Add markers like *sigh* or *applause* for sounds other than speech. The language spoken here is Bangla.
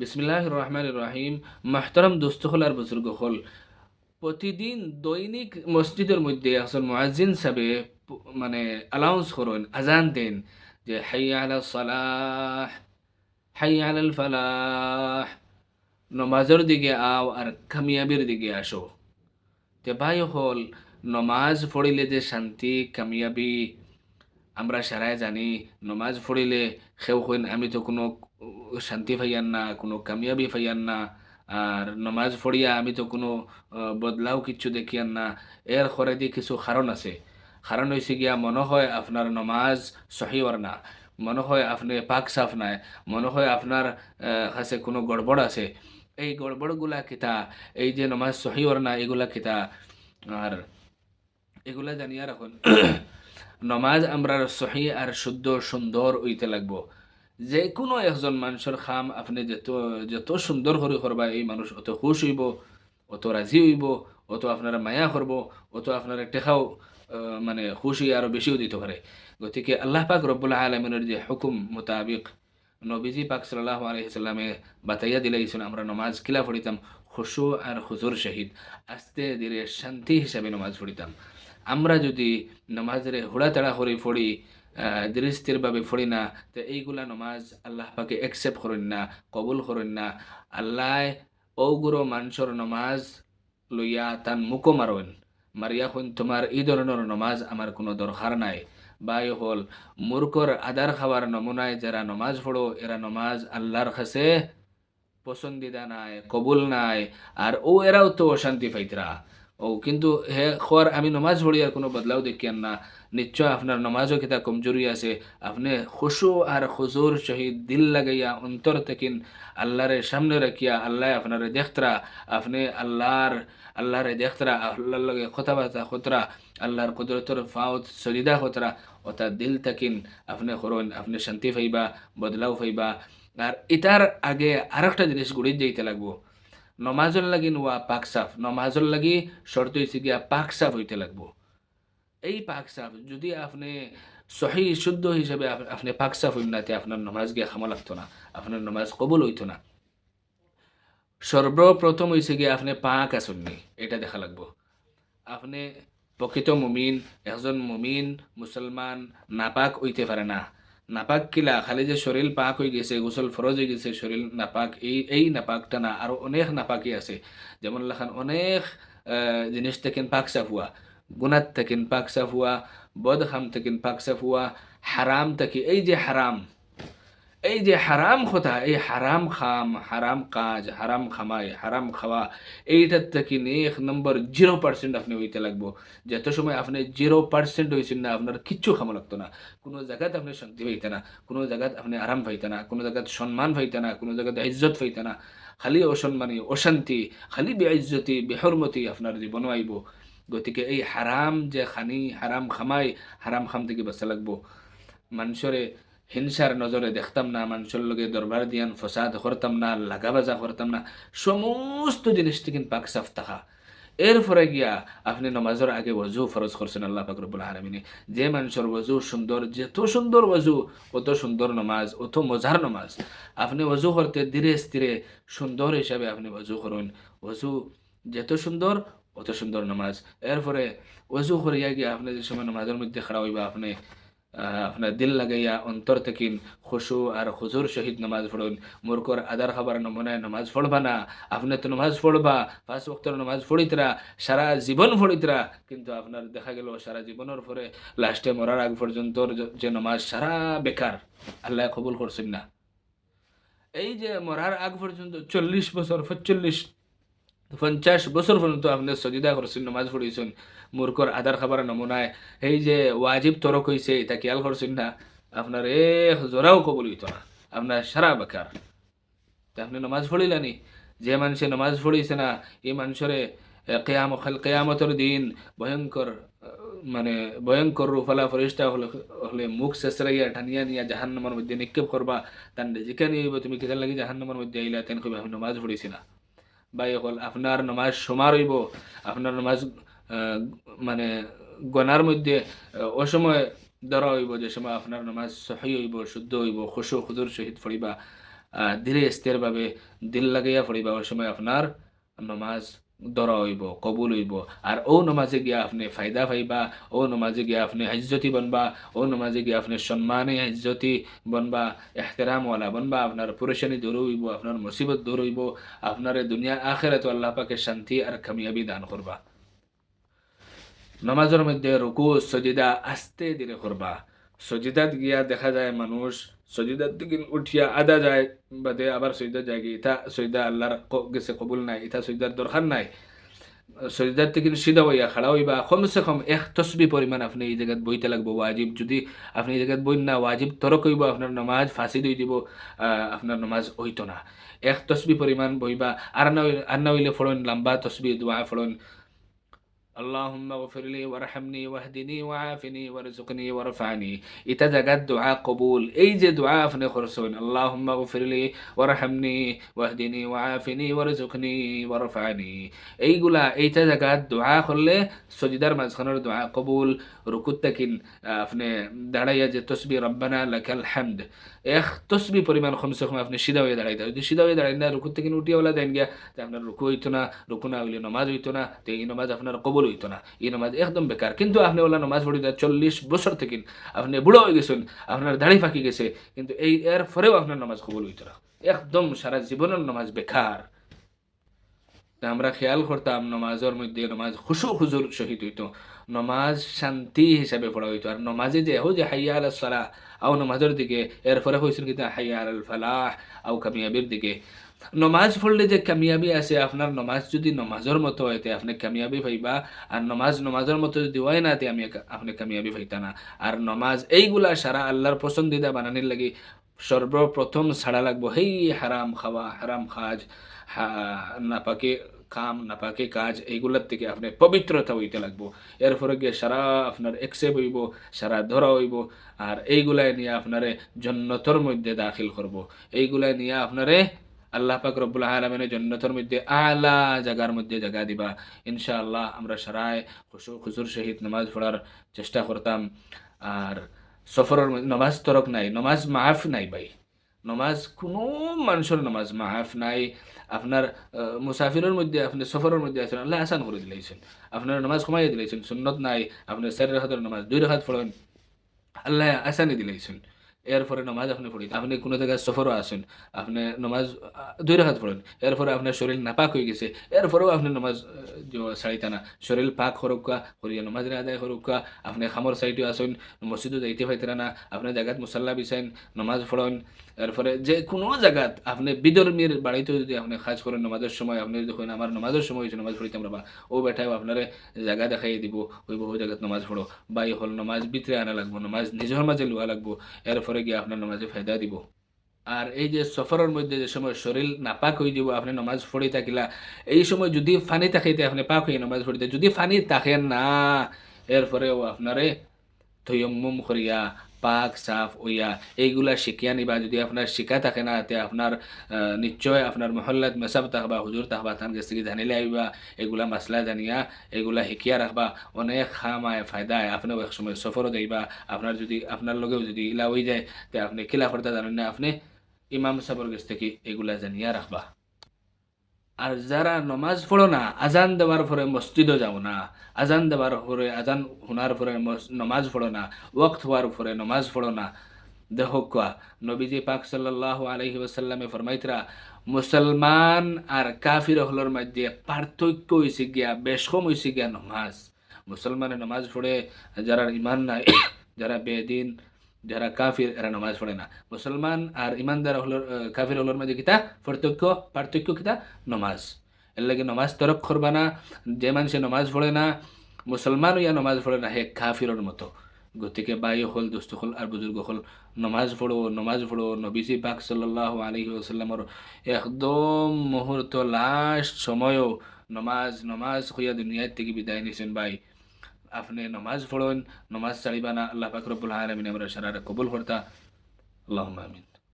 বিসমিল্লাহ রহমান রহিম। মাহতারাম দোস্ত হল আর বুজুর্গ হল প্রতিদিন দৈনিক মসজিদের মধ্যে আসল মুয়াজ্জিন সাবে মানে অ্যালাউন্স করুন, আজান দেন যে হাই আলা সালাহ হাই আলাল ফালাহ, নমাজের দিকে আও আর কামিয়াবির দিকে আসো। তে ভাই হল, নমাজ পড়িলে যে শান্তি, কামিয়াবি, আমরা সারাই জানি, নমাজ পড়িলে সেও হইন, আমি তো কোনো শান্তি পাইয়ান না, কোনো কামিয়াবি পাইয়ান না, আর নমাজ পড়িয়া আমি তো কোনো বদলাও কিচ্ছু দেখিয়ান না। এর খরেদি কিছু কারণ আছে। কারণ হয়েছে গিয়া, মনে হয় আপনার নমাজ সহিওর না। মনে হয় আপনি পাক সাফ নাই। মনে হয় আপনার কাছে কোনো গড়বড় আছে। এই গড়বড়গুলা কিতা, এই যে নমাজ সহিওর না, এগুলা কিতা? আর এগুলা জানিয়া রাখুন, *clears throat* নমাজ আমরা সহি আর শুদ্ধ সুন্দর হইতে লাগবো। যে কোনো একজন মানুষের খাম, আপনি যত যত সুন্দর করে করবা এই মানুষ অত খুশ হইব, অত রাজি হইব, অত আপনারা মায়া করব অত আপনারা টেকাও মানে খুশি আরও বেশিও দিতে পারে গতিকে আল্লাহ পাক রব্বুল আলমিনের যে হুকুম মোতাবিক নবীজি পাক সাল্লাহ আলহিসাল্লামে বাতাইয়া দিলাইছেন আমরা নমাজ কিলা পড়িতাম খুশু আর খুজুর শহীদ আস্তে ধীরে শান্তি হিসাবে নমাজ পড়িতাম আমরা যদি নমাজের হুড়াতাড়া করে পড়ি দৃষ্টিরভাবে পড়ি না। তো এইগুলা নমাজ আল্লাহ পাকে একসেপ্ট করেন না, কবুল করেন না। আল্লাহ ওগুলো মানুষের নমাজ লইয়া তান মুখো মারেন মারিয়া হইন তোমার এই ধরনের নমাজ আমার কোনো দরকার নাই। বাই হল মূর্খর আদার খাবার নমুনায় যারা নমাজ পড়ো এরা নমাজ আল্লাহর কাছে পছন্দিদা নাই, কবুল নাই আর ও এরাও তো অশান্তি পাইতরা ও কিন্তু হে খোয়ার আমি নমাজ পড়ি আর কোনো বদলাও দেখিয়ান না। নিশ্চয় আপনার নমাজও কিতা কমজোরি আছে। আপনি খুশু আর খুজুর শহীদ দিল লাগাইয়া অন্তর থেকিন আল্লাহরে সামনে রাখিয়া আল্লাহ আপনারে দেখতরা। আপনি আল্লাহর, আল্লাহরে দেখতরা, আল্লাহর লগে কথাবার্তা খতরা আল্লাহর কুদরতর ফাউত সজিদা খতরা ওটা দিল থাকিন। আপনি করুন, আপনি শান্তি পাইবা, বদলাও পাইবা। আর এটার আগে আরেকটা জিনিস গুড়ি যাইতে লাগবো। নমাজর লাগি পাক সাফ, নমাজর লাগি শর্ত হয়েছে গিয়া পাক সাফ হইতে লাগবো। এই পাক সাফ, যদি আপনি সহি, শুদ্ধ হিসাবে আপনি পাক সাফ হইন না, তে আপনার নমাজ গিয়া খামা লাগতো না, আপনার নমাজ কবুল হইতো না। সর্বপ্রথম হয়েছে গিয়ে আপনি পাক আসননি, এটা দেখা লাগবো। আপনি প্রকৃত মুমিন, একজন মুমিন, মুসলমান, নাপাক হইতে পারে না। নাপাক কিলা, খালি যে শরীর পাক হয়ে গেছে, গোসল ফরজ হয়ে গেছে, শরীর নাপাক, এই এই নাপাকটা না, আরও অনেক নাপাকি আছে। যেমন লেখান অনেক জিনিস থেকেন পাক সাফ হওয়া। গুনাত থেকেন বদ খাম থেকেন পাক সাফ হওয়া হারাম থেকে এই যে হারাম, এই যে হারাম কথা এই হারাম খাম, হারাম কাজ, হারাম খামাই, হারাম খাওয়া, এইটার থেকে এক নম্বর জিরো পার্সেন্ট আপনি হইতে লাগবো। যত সময় আপনি জিরো পার্সেন্ট হয়েছেন না, আপনার কিচ্ছু খামা লাগতো না। কোনো জায়গাতে আপনি শান্তি পাইতে না, কোনো জায়গাত আপনি আরাম পাইতে না, কোনো জায়গাত সম্মান পাইতে না, কোনো জায়গাতে ইজ্জত পাইতে না। খালি অসম্মানী অশান্তি, খালি বেইজ্জতি, বেহরমতি আপনার জীবনও আইব গতিকে এই হারাম যে খানি হারাম খামাই হারাম খাম থেকে বাঁচা লাগবো। মানুষরে হিংসার নজরে দেখতাম না মানুষের লগে দরবার দিয়ান ফসাদ করতাম না, লাগাবাজা করতাম না, সমস্ত জিনিস থেকে পাক সাফ থাকা। এরপরে গিয়া আপনি নমাজের আগে ওজু ফরজ করছেন, আল্লাহ ফাকরবুল আলমিনে। যে মানুষের ওজু সুন্দর, যত সুন্দর ওজু অত সুন্দর নমাজ, অত মজার নমাজ। আপনি ওজু করতে ধীরে স্থিরে সুন্দর হিসাবে আপনি ওজু করুন। ওজু যত সুন্দর, অত সুন্দর নমাজ। এরপরে ওজু করিয়া গিয়া আপনি যে সময় নমাজের মধ্যে খাড়া হইবা, আপনি আপনার দিল লাগাইয়া অন্তর থেকিন খুশু আর হুজুর শহীদ নামাজ পড়ুন। মুরকর আদার খাবার নমুনায় নামাজ পড়বা না। আপনি তো নামাজ পড়বা, পাঁচ বক্তর নামাজ পড়িতরা, সারা জীবন পড়িতরা। কিন্তু আপনার দেখা গেল সারা জীবনের পরে লাস্টে মরার আগ পর্যন্ত যে নামাজ সারা বেকার। আল্লাহ কবুল করছেন না। এই যে মরার আগ পর্যন্ত চল্লিশ বছর পঁচল্লিশ পঞ্চাশ বছর পর্যন্ত আপনি সজিদা করছেন নামাজ পড়িয়েছেন মূর্খর আদার খাবার নমুনায় এই যে ওয়াজিব তরক হয়েছে এটা খেয়াল করছেন না আপনার এ জোরাও কবল হইত না। আপনার সারা বেকার তা আপনি নামাজ পড়িলানি যে মানুষে নামাজ পড়িছে না, এই মানুষরে কেয়াম কেয়ামতর দিন ভয়ঙ্কর মানে ভয়ঙ্কর রূপালা ফরিস্তা হলে হলে মুখ শেষরাইয়া টানিয়া নিয়া জাহান্নামার মধ্যে নিক্ষেপ করবা তান নিয়ে তুমি কেতার লাগি জাহান্নামার মধ্যে আইলা তেন কইবা আমি নামাজ পড়িছি না। বা হল আপনার নমাজ সমার হইব আপনার নমাজ মানে গনার মধ্যে অসময় ধরা হইব, যে সময় আপনার নমাজ সহি হইব, শুদ্ধ হইব খুশু খুদুর সহিত ফড়িবা ধীরে স্থিরভাবে দিল লাগাইয়া ফড়িবা ওই সময় আপনার নমাজ দরা হইব, কবুল হইব। আর ও নমাজে গিয়া আপনি ফায়দা পাইবা ও নমাজে গিয়া আপনি হাজ্জতি বনবা ও নমাজে গিয়া আপনি সম্মানে হাজ্জতি বনবা এহতেরামওয়ালা বনবা আপনার পুরেশানি দূর হইব আপনার মুসিবত দূর হইব আপনার দুনিয়া আখেরাত আল্লাহ পাকে শান্তি আর কামিয়াবি দান করবা নমাজের মধ্যে রুকু সজিদা আস্তে ধীরে করবা সজিদাত গিয়া দেখা যায় মানুষ সজিদার দিকে উঠিয়া আদা যায়, বাদে আবার সজিদা যায় কি ইতা সজিদা আল্লাহর গেছে কবুল নাই, ইতা সজিদার দরকার নাই। সজিদার থেকে সিধা হইয়া খাড়া হইবা কমসে কম এক তসবি পরিমাণ আপনি এই জায়গাত বইতে লাগবো। ওয়াজিব যদি আপনি এই জায়গাত বই না ওয়াজিব তরক হইব আপনার নমাজ ফাঁসি দিয়ে দিব আপনার নমাজ হইতো না। এক তসবি পরিমাণ বইবা আর না আর না হইলে ফড়ন লম্বা তসবি দোয়া ফড়ন اللهم اغفر لي وارحمني واهدني وعافني وارزقني وارفعني ইটা জায়গাত দোয়া কবুল এই যে দোয়া আপনি করছেন اللهم اغفر لي وارحمني واهدني وعافني وارزقني وارفعني এইগুলা এইটা জায়গাত দোয়া করলে সজিদার মাঝখানের দোয়া কবুল রুকুত তাকিন আপনি দাঁড়াইয়া যে তসবি রব্বানা লাকাল হামদ এক তসবি পরিমাণ কমসে কম আপনি সিধা হয়ে দাঁড়াইতে যদি সিধা হয়ে দাঁড়াই না রুকুত থেকে উঠিয়া ওলা দেন গিয়া তা আপনার রুকু হইতো না রুকু না হইলে নমাজ হইতো না তো এই নমাজ আপনার কবল হইতো না। এই নমাজ একদম বেকার। কিন্তু আপনি ওলা নমাজ পড়ি চল্লিশ বছর থেকে আপনি বুড়ো হয়ে গেছেন, আপনার দাড়ি ফাঁকি গেছে, কিন্তু এই এর পরেও আপনার নমাজ কবল হইতো না। একদম সারা জীবনের নমাজ বেকার। আমরা খেয়াল করতাম নমাজের মধ্যে নমাজ খুশু খুজুর শহীদ হইতো। নমাজ শান্তি হিসাবে পড়া হইতো। আর নমাজে যে হো যে হাইয়া আল সালাহ, আও নমাজের দিকে, এর ফলে হয়েছিল কিন্তু হাইয়া আল ফালাহ, আও কামিয়াবির দিকে। নমাজ পড়লে যে কামিয়াবি আছে, আপনার নমাজ যদি নমাজের মতো হয় আপনি কামিয়াবি পাইবা, আর নমাজ নমাজের মতো যদি হয় না আমি আপনি কামিয়াবি পাইতা না। আর নমাজ এইগুলা সারা আল্লাহর পছন্দিদা বানানির লাগি সর্বপ্রথম ছাড়া লাগবো। হেই, হারাম খাওয়া, হারাম খাজ নাপাকে কাম, নাপাকে কাজ, এইগুলোর থেকে আপনি পবিত্রতা হইতে লাগবো। এরপরে গিয়ে সারা আপনার একসেপ হইব, সারা ধরা হইব, আর এইগুলাই নিয়ে আপনারে জন্নতর মধ্যে দাখিল করব। এইগুলাই নিয়ে আপনারে আল্লাহ পাক রব্বুল আলমিনের জন্নতর মধ্যে আলা জায়গার মধ্যে জায়গা দিবা। ইনশাআল্লাহ আমরা সারায় খুশু খুশুর সহিত নামাজ পড়ার চেষ্টা করতাম। আর সফরের নমাজ তরক নাই, নমাজ মাফ নাই ভাই। নমাজ কোনো মানুষের নমাজ মাফ নাই। আপনার মুসাফিরের মধ্যে আপনি সফরের মধ্যে আছেন, আল্লাহ আসান করে দিলাইছেন আপনার নামাজ কমাই দিলাইছেন সুন্নত নাই। আপনি চার রেখাতের নামাজ দুই রেখাত পড়েন, আল্লাহ আসানি দিলাইছেন এরপরে নামাজ আপনি পড়ি, আপনি কোনো জায়গায় সফরও আসেন, আপনি নামাজ দুই রেখাত পড়েন, এরপরে আপনার শরীর নাপাক হয়ে গেছে, এরপরেও আপনি নামাজ ছাড়িতা না শরীর পাক হরক্কা করিয়া নামাজ আদায় হরক্কা আপনি খামর সাইডে আসেন মসজিদও যাইতে পাইতেরা না আপনি জায়গাত মুসাল্লা বিছাইন, নামাজ পড়েন এরপরে যে কোনো জায়গাত আপনি বিধর্মীর বাড়িতে যদি আপনি কাজ করেন নামাজের সময়, আপনি যখন আমার নামাজের সময় হয়েছে নামাজ পড়িতে আমরা ও বেটাও আপনারে জায়গা দেখাই দিব ওই বহু জায়গাত নামাজ পড়ো বা হল নামাজ ভিতরে আনা লাগবো, নামাজ নিজের মাঝে লওয়া লাগবো। এরপরে গিয়ে আপনার নামাজে ফায়দা দিব। আর এই যে সফরের মধ্যে যে সময় শরীর নাপাক হয়ে যাব, আপনি নামাজ পড়ি থাকিলা, এই সময় যদি ফানি থাকাইতে আপনি পাক হয়ে নমাজ পড়িতে, যদি ফানি থাকেন না, এরপরেও আপনারে তৈয়ম্মুম করিয়া পাক সাফ ওইয়া এইগুলা শিখিয়া নিবা। যদি আপনার শিখা থাকে না, তে আপনার নিশ্চয় আপনার মহল্লাত মেসাব থাকবা হুজুর থাকবা তার কাছ থেকে জানিলে আইবা এগুলা মাসলা জানিয়া এগুলা শিকিয়া রাখবা অনেক খামায় ফায়দায় আপনিও এক সময় সফরও যাইবা আপনার যদি আপনার লগেও যদি ইলা হয়ে যায়, তে আপনি কিলা করতে জানেন না আপনি ইমাম সাহেবের কাছ থেকে এগুলা জানিয়া রাখবা আর যারা নমাজ পড়ো না, আজান দেওয়ার পরে মসজিদও যাও না। আজান দেওয়ার পরে, আজান শোনার পরে নমাজ পড়ো না, ওয়াক্ত হওয়ার পরে নমাজ পড়ো না। দেহ কোয়া, নবীজি পাক সাল্লাহ আলহি ওসাল্লামে ফরমাইতরা, মুসলমান আর কাফির হলর মধ্যে পার্থক্য হয়েছে গিয়া, বেশ কম হয়েছে গিয়া নমাজ। মুসলমানে নমাজ পড়ে যারা ইমান নাই, যারা বেদিন যারা কাফির, এরা নামাজ পড়ে না। মুসলমান আর ইমানদার হলোর কাফির হলোর মাঝে কিতা? পার্থক্য পার্থক্য কিতা? নমাজ। এর লাগে নমাজ তরক করবা না। যে মানুষে নমাজ পড়ে না মুসলমান ইয়া নমাজ পড়ে না, হে কাফিরের মতো। গতিকে বাই হল, দোস্ত হল আর বুজুর্গ হল, নমাজ পড়ো নমাজ পড়ো। নবীজি পাক সাল্লাহ আলহি আসাল্লামর একদম মুহূর্ত লাস্ট সময়ও নমাজ নমাজ হইয়া দুনিয়ার থেকে বিদায় নিছেন ভাই। আপনি নমাজ পড়ুন নমাজ চালিবানা আল্লাহ পাক আলমিন আমরা সারা কবুল করতা। আল্লাহ আমিন।